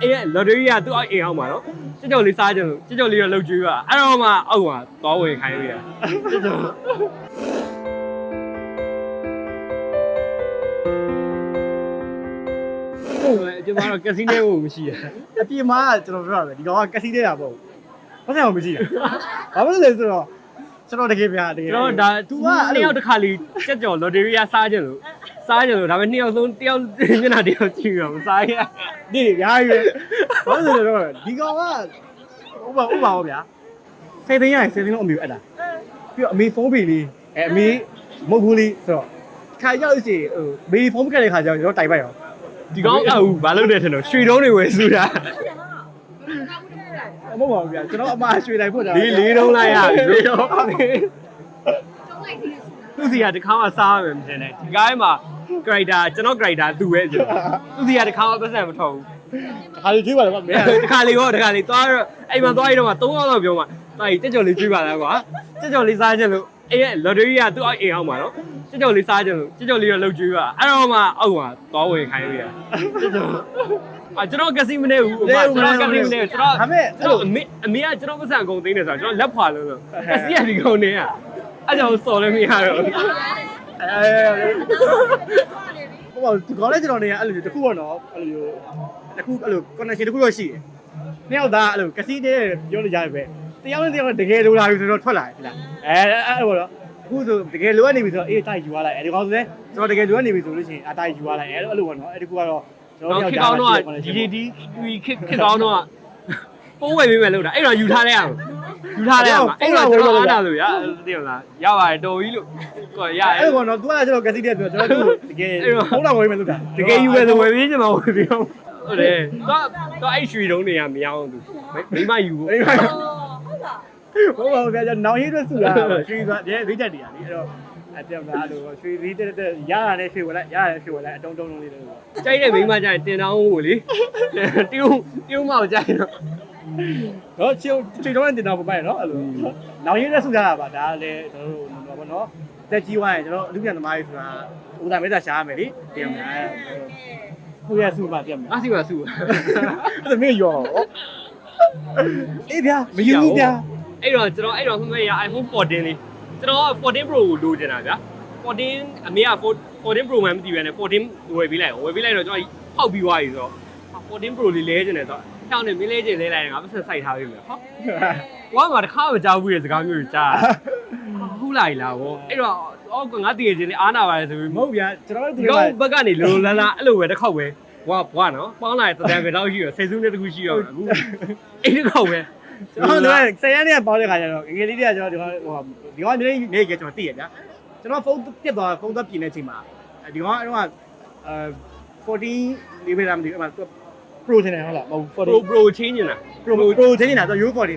အဲ့ရလော်တရီကသူ့အိမ်အောင်မှာနော်ကြောက်ကြောက်လေးစားကြလို့ကြောက်ကြောက်လေးတော့လှုပ်ကျွေးပါအဲ့တော့မှအောက်မှာသွားဝင်ခိုင်းရတာကြောက်ကြောက်ဟုတ်တယ်ကျွန်တော်တော့ကက်စီနိုကိုမရှိရအပြင်မှာကျွန်တော်ပြောရမယ်ဒီကောင်ကကက်စီနေတာပေါ့ဘာဆိုင်အောင်မရှိတာဘာဖြစ်လဲဆိုတော့ကျွန်တော်တကယ်ပြတကယ်ကျွန်တော်ဒါသူသူကကအဲ့နှစ်လိုယောက်တစ်ခါလီကြက်ကြော်လော်တရီကစားကြလို့ စားကြလို့ဒါပေမဲ့နှစ်ယောက်ဆုံးတယောက်မျက်နှာတယောက်ကြည့်ရအောင်စားရဒီအများကြီးပဲဘာလို့လဲဆိုတော့ဒီကောင်ကဥပဥပပါဗျာစေသိန်းရရင်စေသိန်းလုံးအမေအပ်တာပြီးတော့အမေဖုန်းပေလေးအဲအမေမဟုတ်ဘူးလေးဆိုတော့ခါရောက်လို့ရှိရင်ဟိုမေဖုန်းကတဲ့ခါကျတော့ကျွန်တော်တိုင်ပိုက်ရောဒီကောင်အူဘာလုပ်တယ်ထင်တော့ရွှေတုံးတွေဝယ်စုတာမဟုတ်ပါဘူးဗျာကျွန်တော်အမရွှေတိုင်ဖို့တာလေးလေးတုံးလိုက်ရပြီတော့သူစီကတစ်ခါမှစားမယ်မတင်နဲ့ဒီကိုင်းမှာ character ကျွန်တော် character သူပဲကျွန်တော်သူစီကတစ်ခါမှပတ်စံမထောက်ဘူးခါလေးကြည့်ပါလားမင်းတခါလေးရောတခါလေးသွားတော့အိမ်မှာသွားရတော့မှ3ယောက်လောက်ပြောမှတာကြီးတက်ကြော်လေးကျွေးပါလားကွာတက်ကြော်လေးစားကြလို့အဲ့ရလော်တရီကသူ့အိမ်အောင်မှာနော်တက်ကြော်လေးစားကြလို့တက်ကြော်လေးတော့လှုပ်ကျွေးပါအဲ့တော့မှအောက်မှာသွားဝင်ခိုင်းရတာတက်ကြော်အာကျွန်တော်ကစီမနေဘူးကျွန်တော်ကစီမနေကျွန်တော်ဒါပေမဲ့ကျွန်တော်အမေအမေကကျွန်တော်ပတ်စံအကုန်သိနေဆိုတော့ကျွန်တော်လက်ဖွာလို့ဆိုကစီကဒီကောင်နေอ่ะအဲ့ကြောင့်စော်လည်းမရတော့ဘူးအဲ ဟိုပါဒီကောင်လေးကျွန်တော်နေရအဲ့လိုတခုပေါ့နော်အဲ့လိုတခုအဲ့လို connection တခုတော့ရှိတယ်နှစ်ယောက်သားအဲ့လိုကစီတဲ့ပြောလို့ရတယ်ပဲတယောက်နဲ့တယောက်တကယ်လိုလာပြီဆိုတော့ထွက်လာတယ်လားအဲအဲ့ပေါ့နော်အခုဆိုတကယ်လိုအပ်နေပြီဆိုတော့အေးတိုက်ယူသွားလိုက်အဲဒီကောင်ဆိုလည်းကျွန်တော်တကယ်လိုအပ်နေပြီဆိုလို့ရှိရင်အတိုက်ယူသွားလိုက်အဲအဲ့လိုပေါ့နော်အဲ့ဒီခုကတော့ကျွန်တော့တော်ခေတ်ကောင်းတော့ဒီဒီဒီခေတ်ခေတ်ကောင်းတော့ပုံးဝယ်ပေးမယ်လို့တာအဲ့တော့ယူထားလိုက်ရအောင် ယူထားလိုက်ရအောင်အဲ့တော့ကျွန်တော်အားနာလို့ရသိရလားရပါတယ်တော်ကြီးလို့ကိုရ အဲ့လိုပေါ့နော် तू ကကျွန်တော်ကစီတဲ့ပြောကျွန်တော်တို့တကယ်ဖုန်းတော်ဝင်မယ်လို့တာ တကယ်ယူမယ်ဆိုဝယ်ပေးချင်မှာဝယ်ပေးအောင်ဟုတ်တယ်တော့တော့အဲ့ရွှေတုံးတွေကမရအောင်သူမိမယူဖို့ အေးပါဟုတ်ပါဘူးဗျာကျွန်တော်နောင်ရည်အတွက်စုတာရွှေသွားတဲ့ဈေးတက်တည်းอ่ะဒီအဲ့တော့အဲ့ပြောတာအဲ့လိုရွှေဈေးတက်တက်ရရနဲ့ရွှေဝယ်လိုက်ရရရွှေဝယ်လိုက်အတုံးတုံးလုံးလေးလို့ ကြိုက်တဲ့မိန်းမကြရင်တင်တောင်းဖို့လေတီးုံတီးုံမောက်ကြရင်တော့ နော်ချီချီတော့တင်တော့ပိုက်နော်အဲ့လိုနောင်ရည်အတွက်စုတာပါဒါလည်းကျွန်တော်တို့ဘောနော်တက်ကြီးဝိုင်းကျွန်တော်လူပြန်သမားကြီးဆိုတာဦးသားမေတ္တာရှားရမယ်လေပြင်မလားခုရစုပါပြင်မငါလားစီပါစုအဲ့ဒါမျိုးရောအေးဗျာမယူဘူးဗျာအဲ့တော့ကျွန်တော်အဲ့တော့မှမရ iPhone 14လေးကျွန်တော်က14 Pro ကိုလိုချင်တာဗျာ14အမေက14 Pro မှမသိဘဲနဲ့14ဝယ်ပေးလိုက်ဝယ်ပေးလိုက်တော့ကျွန်တော်ဟောက်ပြီးသွားပြီဆိုတော့14 Pro လေးလဲချင်တယ်ဆိုတော့ တောင်းနေမင်းလဲချင်လဲလိုက်ရင်ငါပတ်ဆက်စိုက်ထားပြီမယ်ဟောဝါမှာတစ်ခါမကြောက်ဘူးရဲ့စကားမျိုးကြီးကြားဟုတ်လားလားဗောအဲ့တော့အော်ငါတည်ချင်းလေးအားနာပါတယ်ဆိုပြီးမဟုတ်ဗျာကျွန်တော်တို့ဒီဒီကောကောင်ဘက်ကနေလိုလိုလန်းလာအဲ့လိုပဲတစ်ခေါက်ပဲဘွားဘွားနော်ပေါင်းလာတဲ့တန်ကတော့ရှိရဆယ်စုနှစ်တခုရှိရောအခုအဲ့ဒီခေါက်ပဲကျွန်တော်တို့ဆယ်ရက်နဲ့ပေါင်းတဲ့ခါကျတော့ငယ်ငယ်လေးတွေကကျွန်တော်ဒီကောင်ဟိုဒီကောင်နေနေကြကျွန်တော်သိရဗျာကျွန်တော်ဖုန်းပြတ်သွားဖုန်းသက်ပြင်တဲ့အချိန်မှာဒီကောင်အဲ့တော့အဲ14 level လားမသိဘူးအဲ့မှာ pro တင်တယ်ဟုတ်လားမဟုတ် pro pro ချင်းနေတာ pro pro တင်နေတာတော့ U14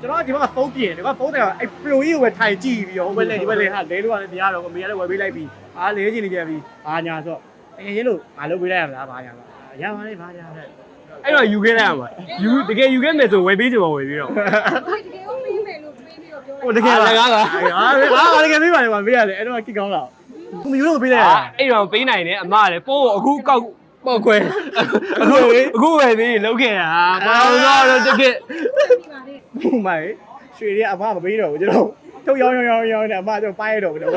ကျွန်တော်ဒီမှာဖုန်းပြင်ဒီကဖုန်းတယ်အဲ့ pro ကြီးကိုပဲထိုင်ကြည့်ပြီးတော့ဟိုဘက်လေဒီဘက်လေဟာလဲလို့ကလည်းတရားတော့အမေကလည်းဝယ်ပေးလိုက်ပြီးအားလဲချင်နေပြန်ပြီးအာညာဆိုတော့ငယ်ငယ်လို့မလုပ်ပေးလိုက်ရမလားဘာညာပါရပါလေဘာညာလဲအဲ့တော့ယူခဲ့ရမှာယူတကယ်ယူခဲ့မယ်ဆိုဝယ်ပေးချင်ပါဝယ်ပြီးတော့တကယ်ကိုမေးမယ်လို့တွေးပြီးတော့ပြောဟိုတကယ်ပါဟာဟာတကယ်ပေးပါလေပါပေးရတယ်အဲ့တော့ကိကောင်းလားသူမယူလို့ပေးလိုက်ရတာ အဲ့တော့ပေးနိုင်တယ်အမကလည်းပိုးအခုကောက် ပောက်ခွဲအခုအခုဝယ်ပြီးလောက်ခဲ့တာဘာလို့တော့တကယ်ပြီးပါလေဘူးမိုင်ရွှေတွေကအမမပေးတော့ဘူးကျွန်တော်ထုတ်ရောင်းရောင်းရောင်းရောင်းနဲ့အမကျွန်တော်ပိုင်းရတော့ဘူးတော့